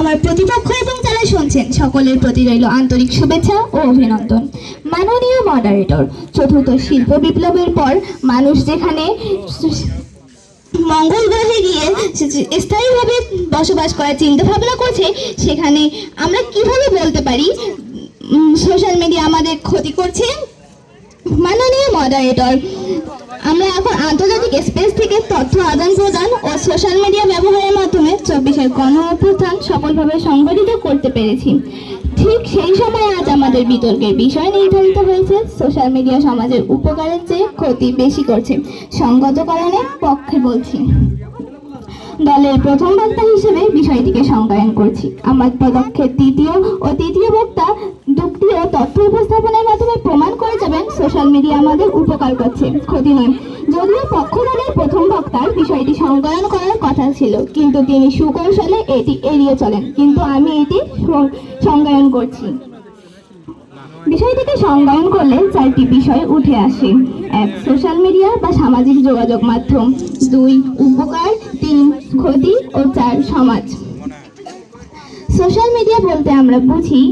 আমার প্রতিপক্ষ এবং যারা শুনছেন। সকলের প্রতি রইল আন্তরিক শুভেচ্ছা ও অভিনন্দন। মাননীয় মডারেটর চতুর্থ শিল্প বিপ্লবের পর মানুষ যেখানে মঙ্গল গ্রহে গিয়ে স্থায়ীভাবে বসবাস করার চিন্তা ভাবনা করছে, সেখানে আমরা কীভাবে বলতে পারি? সোশ্যাল মিডিয়া আমাদের ক্ষতি করছে? মাননীয় মডারেটর আমরা এখন আন্তর্জাতিক স্পেস থেকে তথ্য আদান প্রদান ও সোশ্যাল মিডিয়া ব্যবহারের মাধ্যমে চব্বিশের গণ অভ্যুত্থান সফলভাবে সংগঠিত করতে পেরেছি। ঠিক সেই সময় আজ আমাদের বিতর্কের বিষয় নির্ধারিত হয়েছে। সোশ্যাল মিডিয়া সমাজের উপকারের চেয়ে ক্ষতি বেশি করছে। সঙ্গত কারণে পক্ষে বলছি। দলের প্রথম বক্তা হিসেবে বিষয়টিকে সংজ্ঞায়ন করছি। আমার পদক্ষেপ দ্বিতীয় ও তৃতীয় বক্তা যুক্তি তথ্য উপস্থাপনের মাধ্যমে প্রমাণ করে যাবেন সোশ্যাল মিডিয়া আমাদের উপকার করছে, ক্ষতি নয়। যদিও পক্ষ প্রথম বক্তার বিষয়টি সংজ্ঞায়ন করার কথা ছিল, কিন্তু তিনি সুকৌশলে এটি এড়িয়ে চলেন। কিন্তু আমি এটি সংজ্ঞায়ন করছি। বিষয়টিকে সংজ্ঞায়ন করলে চারটি বিষয় উঠে আসে। এক, সোশ্যাল মিডিয়া বা সামাজিক যোগাযোগ মাধ্যম। দুই, উপকার। তিন, ক্ষতি। ও চার, সমাজ। সোশ্যাল মিডিয়া বলতে আমরা বুঝি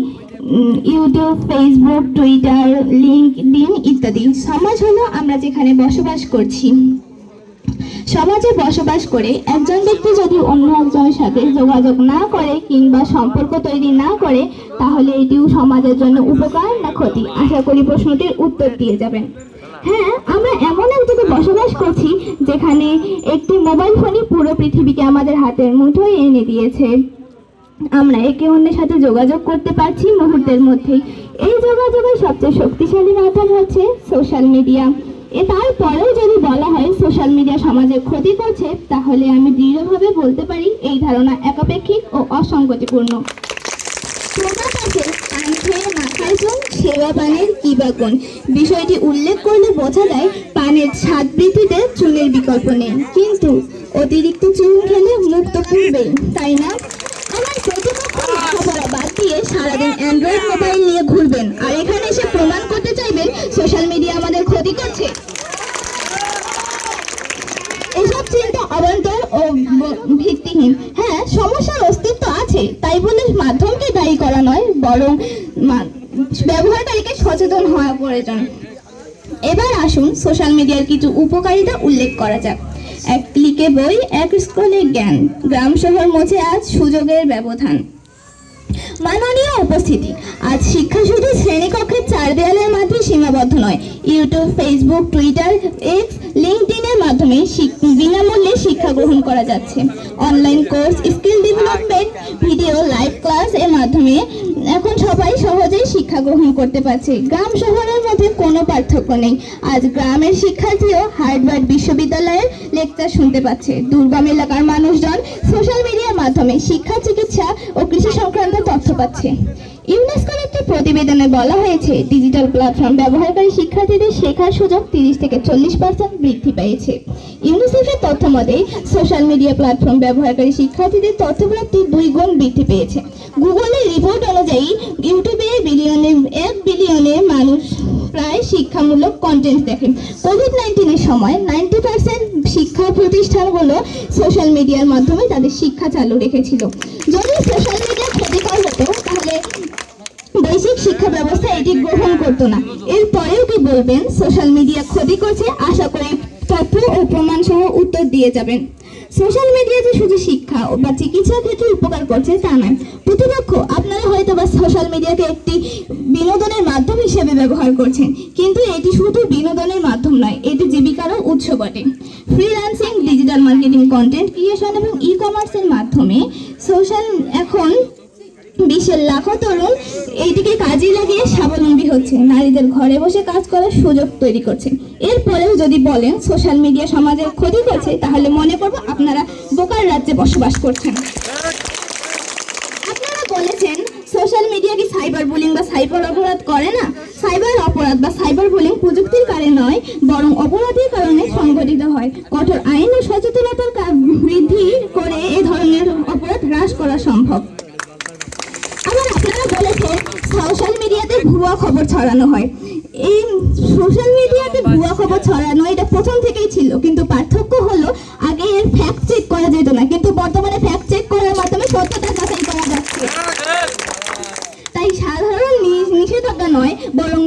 ইউটিউব ফেসবুক টুইটার লিঙ্কডিন ইত্যাদি। সমাজ হলো আমরা যেখানে বসবাস করছি। সমাজে বসবাস করে একজন ব্যক্তি যদি অন্য একজনের সাথে যোগাযোগ না করে কিংবা সম্পর্ক তৈরি না করে, তাহলে এটিও সমাজের জন্য উপকার না ক্ষতি? আশা করি প্রশ্নটির উত্তর দিয়ে যাবেন। হ্যাঁ আমরা এমন এক বসবাস করছি যেখানে একটি মোবাইল ফোনই পুরো পৃথিবীকে আমাদের হাতের মুঠোয় এনে দিয়েছে। আমরা একে অন্যের সাথে যোগাযোগ করতে পারছি মুহূর্তের মধ্যেই। এই যোগাযোগের সবচেয়ে শক্তিশালী মাধ্যম হচ্ছে সোশ্যাল মিডিয়া এ তারপরেও যদি বলা হয় সোশ্যাল মিডিয়া সমাজের ক্ষতি করছে, তাহলে আমি দৃঢ়ভাবে বলতে পারি এই ধারণা একাপেক্ষিক ও মাথায় চুন সেবা পানের কি বা গুণ? বিষয়টি উল্লেখ করলে বোঝা যায় পানের স্বাদ বৃদ্ধিতে চুনের বিকল্প নেই। কিন্তু অতিরিক্ত চুন খেলে মুক্ত তো তাই না আমার প্রতিপক্ষ লেখাপড়া বাদ দিয়ে সারাদিন অ্যান্ড্রয়েড মোবাইল নিয়ে ঘুরবেন। আর এখানে এসে প্রমাণ করতে চাইবেন সোশ্যাল মিডিয়া আমাদের ক্ষতি করছে। এসব চিন্তা অবান্তর ও ভিত্তিহীন। হ্যাঁ সমস্যার অস্তিত্ব আছে, তাই বলে মাধ্যমকে দায়ী করা নয়, বরং ব্যবহারকারীকে সচেতন হওয়া প্রয়োজন। এবার আসুন সোশ্যাল মিডিয়ার কিছু উপকারিতা উল্লেখ করা যাক। এক ক্লিকে বই এক স্ক্রলে জ্ঞান। গ্রাম শহর মধ্যে আজ সুযোগের ব্যবধান। মাননীয় উপস্থিতি। আজ শিক্ষা শুধু শ্রেণীকক্ষের চার দেয়ালের মাধ্যমে সীমাবদ্ধ নয়, ইউটিউব ফেসবুক টুইটার এক্স লিঙ্কডিনের মাধ্যমে বিনামূল্যে শিক্ষা গ্রহণ করা যাচ্ছে। Online course skill development video live class এর মাধ্যমে এখন সবাই সহজেই শিক্ষা গ্রহণ করতে পারছে। গ্রাম শহরের মধ্যে কোনো পার্থক্য নেই। আজ গ্রামের শিক্ষার্থীও হার্ডওয়ার্ড বিশ্ববিদ্যালয়ের লেকচার শুনতে পাচ্ছে। দুর্গম এলাকার মানুষজন সোশ্যাল মিডিয়ার মাধ্যমে শিক্ষা, চিকিৎসা ও পাচ্ছে। ইউনেস্কোর একটি প্রতিবেদনে বলা হয়েছে, ডিজিটাল প্ল্যাটফর্ম ব্যবহারকারী শিক্ষার্থীদের শেখার সুযোগ তিরিশ থেকে চল্লিশ পার্সেন্ট বৃদ্ধি পেয়েছে। ইউনিসেফের তথ্য মতে, সোশ্যাল মিডিয়া প্ল্যাটফর্ম ব্যবহারকারী শিক্ষার্থীদের তথ্যপ্রাপ্তি দুই গুণ বৃদ্ধি পেয়েছে। গুগলের রিপোর্ট অনুযায়ী, ইউটিউবে বিলিয়নে, এক বিলিয়নে মানুষ প্রায় শিক্ষামূলক কন্টেন্ট দেখে। কোভিড নাইন্টিনের সময় নাইনটি পার্সেন্ট শিক্ষা প্রতিষ্ঠানগুলো সোশ্যাল মিডিয়ার মাধ্যমে তাদের শিক্ষা চালু রেখেছিল। যদি সোশ্যাল মিডিয়া তাহলে বৈশ্বিক শিক্ষা ব্যবস্থা এটি গ্রহণ করতো না। এরপরেও কি বলবেন? সোশ্যাল মিডিয়া ক্ষতি করছে, আশা করি তথ্য ও প্রমাণ সহ উত্তর দিয়ে যাবেন। সোশ্যাল মিডিয়া যে শুধু শিক্ষা বা চিকিৎসার ক্ষেত্রে উপকার করছে তা নয়। প্রতিপক্ষ, আপনারা হয়তো বা সোশ্যাল মিডিয়াকে একটি বিনোদনের মাধ্যম হিসেবে ব্যবহার করছেন, কিন্তু এটি শুধু বিনোদনের মাধ্যম নয়, এটি জীবিকারও উৎস বটে। Freelancing digital marketing content creation এবং ই কমার্সের মাধ্যমে সোশ্যাল এখন বিশ্বের লাখো তরুণ এইটিকে কাজে লাগিয়ে স্বাবলম্বী হচ্ছে। নারীদের ঘরে বসে কাজ করার সুযোগ তৈরি করছে। এরপরেও যদি বলেন সোশ্যাল মিডিয়া সমাজের ক্ষতি করছে, তাহলে মনে করব আপনারা বোকার রাজ্যে বসবাস করছেন। আপনারা বলেছেন সোশ্যাল মিডিয়া কি সাইবার বুলিং বা সাইবার অপরাধ করে না? সাইবার অপরাধ বা সাইবার বুলিং প্রযুক্তির কারণে নয়, বরং অপরাধের কারণে সংঘটিত হয়। কঠোর আইন ও সচেতনতার বৃদ্ধি করে এ ধরনের অপরাধ হ্রাস করা সম্ভব। সোশ্যাল মিডিয়াতে ভুয়া খবর ছড়ানো হয়। এই সোশ্যাল মিডিয়াতে ভুয়া খবর ছড়ানো এটা প্রথম থেকেই ছিল কিন্তু পার্থক্য হলো আগে এর ফ্যাক্ট চেক করা যেত না কিন্তু বর্তমানে ফ্যাক্ট চেক করার মাধ্যমে সত্যতা যাচাই করা যাচ্ছে। হ্যাঁ, তাই সাধারণ নিষেধাজ্ঞা নয় বরং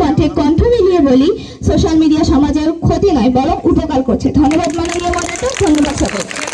কণ্ঠে কণ্ঠ মিলিয়ে বলি সোশ্যাল মিডিয়া সমাজের ক্ষতি নয়, বরং উপকার করছে। ধন্যবাদ মাননীয় মডারেটর ধন্যবাদ সকলকে।